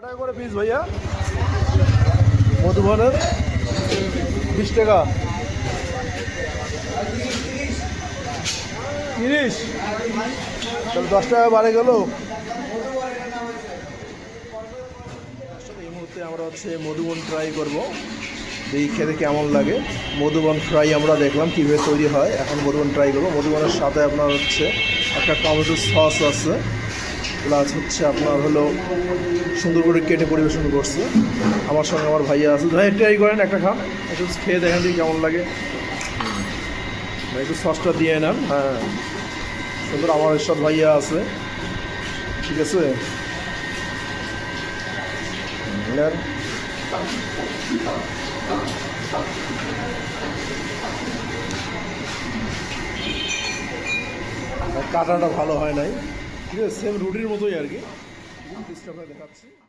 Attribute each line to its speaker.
Speaker 1: Piece ভাইয়া। মধুবনের বিশ টাকা। তিরিশ। তাহলে দশ টাকা বাড়ে গেল। এই মুহূর্তে আমরা হচ্ছে মধুবন ট্রাই করব। দেখি খেতে কেমন লাগে। মধুবন ফ্রাই আমরা দেখলাম কীভাবে তৈরি হয়। এখন মধুবন ট্রাই করব। মধুবনের সাথে আপনার হচ্ছে একটা টমেটো সস আছে। প্লাস হচ্ছে আপনার হলো সুন্দর করে কেটে পরিবেশন করছে। আমার সঙ্গে আমার ভাইয়া আছে। ভাই ট্রাই করেন, একটা খান। একটু খেয়ে দেখেন দিই কেমন লাগে। একটু সসটা দিয়ে নেন। হ্যাঁ। সুন্দর আমার সব ভাইয়া আছে। ঠিক আছে? কাটাটা ভালো হয় নাই। সেম রুটির মতোই আর কি। পিসটা দেখাচ্ছি